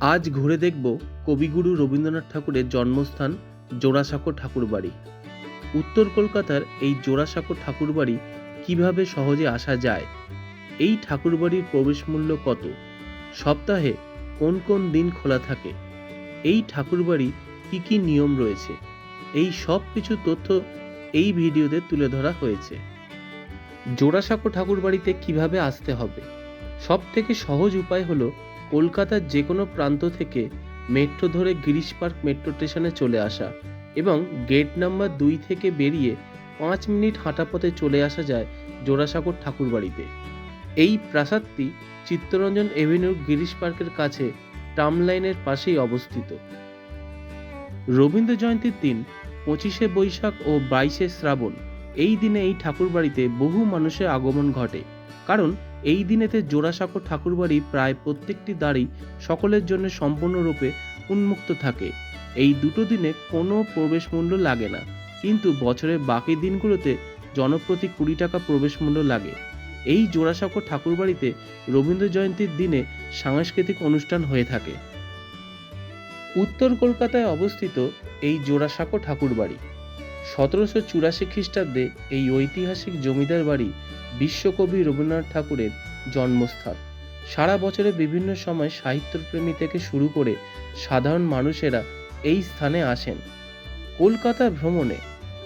আজ ঘুরে দেখব কবিগুরু রবীন্দ্রনাথ ঠাকুরের জন্মস্থান জোড়াসাঁকো ঠাকুরবাড়ি। উত্তর কলকাতার এই জোড়াসাঁকো ঠাকুরবাড়ি কীভাবে সহজে আসা যায়? এই ঠাকুরবাড়ির প্রবেশ মূল্য কত? সপ্তাহে কোন কোন দিন খোলা থাকে? এই ঠাকুরবাড়ি কি কি নিয়ম রয়েছে? এই সব কিছু তথ্য এই ভিডিওতে তুলে ধরা হয়েছে। জোড়াসাঁকো ঠাকুরবাড়িতে কীভাবে আসতে হবে? সব থেকে সহজ উপায় হলো কলকাতার যে কোনো প্রান্ত থেকে মেট্রো ধরে গিরিশ পার্ক মেট্রো স্টেশনে চলে আসা এবং গেট নাম্বার দুই থেকে বেরিয়ে পাঁচ মিনিট হাঁটা পথে চলে আসা যায় জোড়াসাঁকোর ঠাকুরবাড়িতে। এই প্রাসাদটি চিত্তরঞ্জন এভিনিউ গিরিশ পার্কের কাছে ট্রাম লাইনের পাশেই অবস্থিত। রবীন্দ্র জয়ন্তীর দিন পঁচিশে বৈশাখ ও বাইশে শ্রাবণ এই দিনে এই ঠাকুরবাড়িতে বহু মানুষের আগমন ঘটে। কারণ এই দিনেতে জোড়াসাঁকো ঠাকুরবাড়ি প্রায় প্রত্যেকটি দাড়ি সকলের জন্য সম্পূর্ণরূপে উন্মুক্ত থাকে। এই দুটো দিনে কোনো প্রবেশ মূল্য লাগে না, কিন্তু বছরের বাকি দিনগুলোতে জনপ্রতি কুড়ি টাকা প্রবেশ মূল্য লাগে। এই জোড়াসাঁকো ঠাকুরবাড়িতে রবীন্দ্র জয়ন্তীর দিনে সাংস্কৃতিক অনুষ্ঠান হয়ে থাকে। উত্তর কলকাতায় অবস্থিত এই জোড়াসাঁকো ঠাকুরবাড়ি। সতেরোশো চুরাশি খ্রিস্টাব্দে এই ঐতিহাসিক জমিদার বাড়ি বিশ্বকবি রবীন্দ্রনাথ ঠাকুরের জন্মস্থান সারা বছরে বিভিন্ন সময় সাহিত্যপ্রেমী থেকে শুরু করে সাধারণ মানুষেরা এই স্থানে আসেন। কলকাতা ভ্রমণে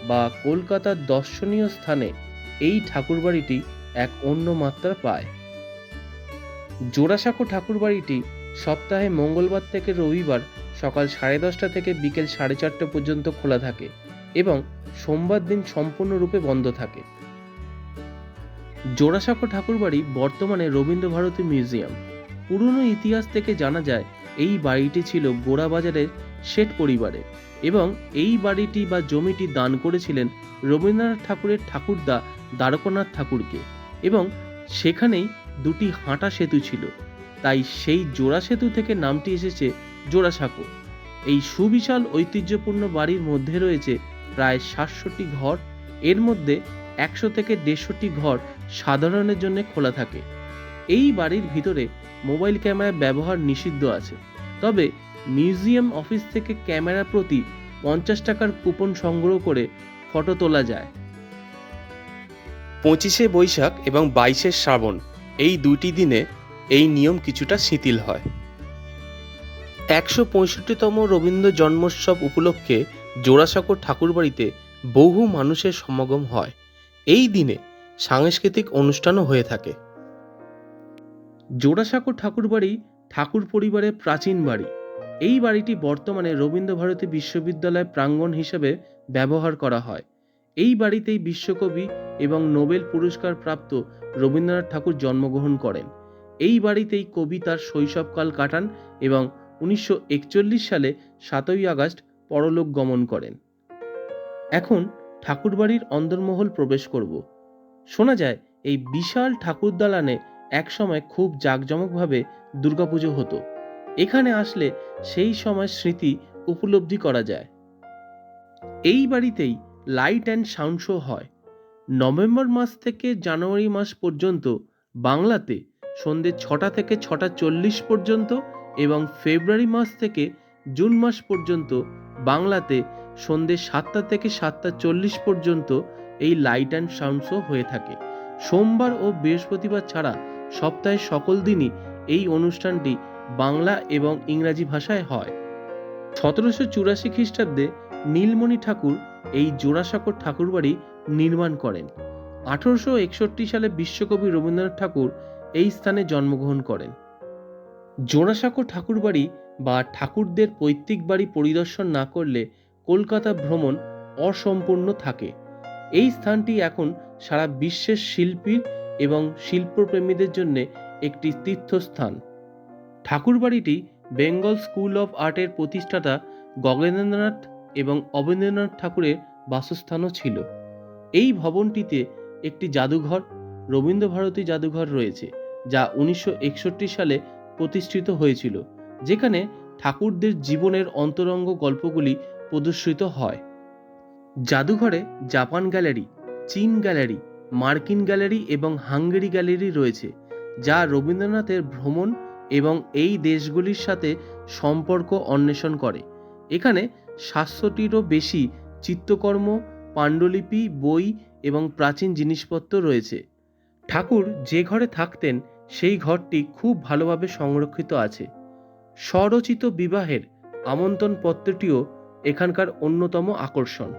বা কলকাতার দর্শনীয় স্থানে এই ঠাকুরবাড়িটি এক অন্য মাত্রা পায়। জোড়াসাঁকো ঠাকুরবাড়িটি সপ্তাহে মঙ্গলবার থেকে রবিবার সকাল সাড়ে দশটা থেকে বিকেল সাড়ে চারটে পর্যন্ত খোলা থাকে। এবং সোমবার দিন সম্পূর্ণরূপে বন্ধ থাকে। জোড়াসাঁকো ঠাকুরবাড়ি বর্তমানে রবীন্দ্র ভারতী মিউজিয়াম। পুরনো ইতিহাস থেকে জানা যায়, এই বাড়িটি ছিল গোড়াবাজারের শেঠ পরিবারের এবং এই বাড়িটি বা জমিটি দান করেছিলেন রবীন্দ্রনাথ ঠাকুরের ঠাকুরদা দ্বারকনাথ ঠাকুরকে এবং সেখানেই দুটি হাঁটা সেতু ছিল। তাই সেই জোড়া সেতু থেকে নামটি এসেছে জোড়াসাঁকো। এই সুবিশাল ঐতিহ্যপূর্ণ বাড়ির মধ্যে রয়েছে প্রায় সাতশোটি ঘর, এর মধ্যে একশো থেকে দেড়শোটি ঘর সাধারণের জন্য খোলা থাকে। এই বাড়ির ভিতরে মোবাইল ক্যামেরা ব্যবহার নিষিদ্ধ আছে। তবে মিউজিয়াম অফিস থেকে ক্যামেরা প্রতি পঞ্চাশ টাকার কুপন সংগ্রহ করে ফটো তোলা যায়। পঁচিশে বৈশাখ এবং বাইশে শ্রাবণ এই দুটি দিনে এই নিয়ম কিছুটা শিথিল হয়। একশো পঁয়ষট্টিতম রবীন্দ্র জন্মোৎসব উপলক্ষে জোড়াসাঁকো ঠাকুরবাড়িতে বহু মানুষের সমাগম হয়। এই দিনে সাংস্কৃতিক অনুষ্ঠানও হয়ে থাকে। জোড়াসাঁকো ঠাকুরবাড়ি ঠাকুর পরিবারের প্রাচীন বাড়ি। এই বাড়িটি বর্তমানে রবীন্দ্র ভারতী বিশ্ববিদ্যালয় প্রাঙ্গণ হিসেবে ব্যবহার করা হয়। এই বাড়িতেই বিশ্বকবি এবং নোবেল পুরস্কার প্রাপ্ত রবীন্দ্রনাথ ঠাকুর জন্মগ্রহণ করেন। এই বাড়িতেই কবি তার শৈশবকাল কাটান এবং উনিশশো একচল্লিশ সালে সাতই আগস্ট পরলোক গমন করেন। এখন ঠাকুরবাড়ির অন্দরমহল প্রবেশ করব। শোনা যায়, এই বিশাল ঠাকুর দালানে একসময় খুব জাঁকজমকভাবে দুর্গাপুজো হতো। এখানে আসলে সেই সময় স্মৃতি উপলব্ধি করা যায়। এই বাড়িতেই লাইট অ্যান্ড সাউন্ড শো হয়। নভেম্বর মাস থেকে জানুয়ারি মাস পর্যন্ত বাংলাতে সন্ধ্যে ছটা থেকে ছটা চল্লিশ পর্যন্ত এবং ফেব্রুয়ারি মাস থেকে জুন মাস পর্যন্ত বাংলাতে সন্ধ্যে সাতটা থেকে সাতটা চল্লিশ পর্যন্ত এই লাইট অ্যান্ড সাউন্ড শো হয়ে থাকে। সোমবার ও বৃহস্পতিবার ছাড়া সপ্তাহের সকল দিনই এই অনুষ্ঠানটি বাংলা এবং ইংরাজি ভাষায় হয়। সতেরোশো চুরাশি খ্রিস্টাব্দে নীলমণি ঠাকুর এই জোড়াসাঁকোর ঠাকুরবাড়ি নির্মাণ করেন। আঠারোশো একষট্টি সালে বিশ্বকবি রবীন্দ্রনাথ ঠাকুর এই স্থানে জন্মগ্রহণ করেন। জোড়াসাঁকো ঠাকুরবাড়ি বা ঠাকুরদের পৈতৃক বাড়ি পরিদর্শন না করলে কলকাতা ভ্রমণ অসম্পূর্ণ থাকে। এই স্থানটি এখন সারা বিশ্বের শিল্পীর এবং শিল্পপ্রেমীদের জন্য একটি তীর্থস্থান। ঠাকুরবাড়িটি বেঙ্গল স্কুল অফ আর্টের প্রতিষ্ঠাতা গগনেন্দ্রনাথ এবং অবনীন্দ্রনাথ ঠাকুরের বাসস্থানও ছিল। এই ভবনটিতে একটি জাদুঘর, রবীন্দ্রভারতী জাদুঘর রয়েছে, যা উনিশশো একষট্টি সালে প্রতিষ্ঠিত হয়েছিল। যেখানে ঠাকুরদের জীবনের অন্তরঙ্গ গল্পগুলি প্রদর্শিত হয়। জাদুঘরে জাপান গ্যালারি, চীন গ্যালারি, মার্কিন গ্যালারি এবং হাঙ্গেরি গ্যালারি রয়েছে, যা রবীন্দ্রনাথের ভ্রমণ এবং এই দেশগুলির সাথে সম্পর্ক অন্বেষণ করে। এখানে সাতশোটিরও বেশি চিত্রকর্ম, পাণ্ডুলিপি, বই এবং প্রাচীন জিনিসপত্র রয়েছে। ঠাকুর যে ঘরে থাকতেন, সেই ঘরটি খুব ভালোভাবে সংরক্ষিত আছে। স্বরচিত বিবাহের আমন্ত্রণ পত্রটিও এখানকার অন্যতম আকর্ষণ।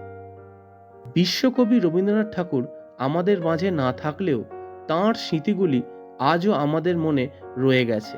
বিশ্বকবি রবীন্দ্রনাথ ঠাকুর আমাদের মাঝে না থাকলেও তাঁর স্মৃতিগুলি আজও আমাদের মনে রয়ে গেছে।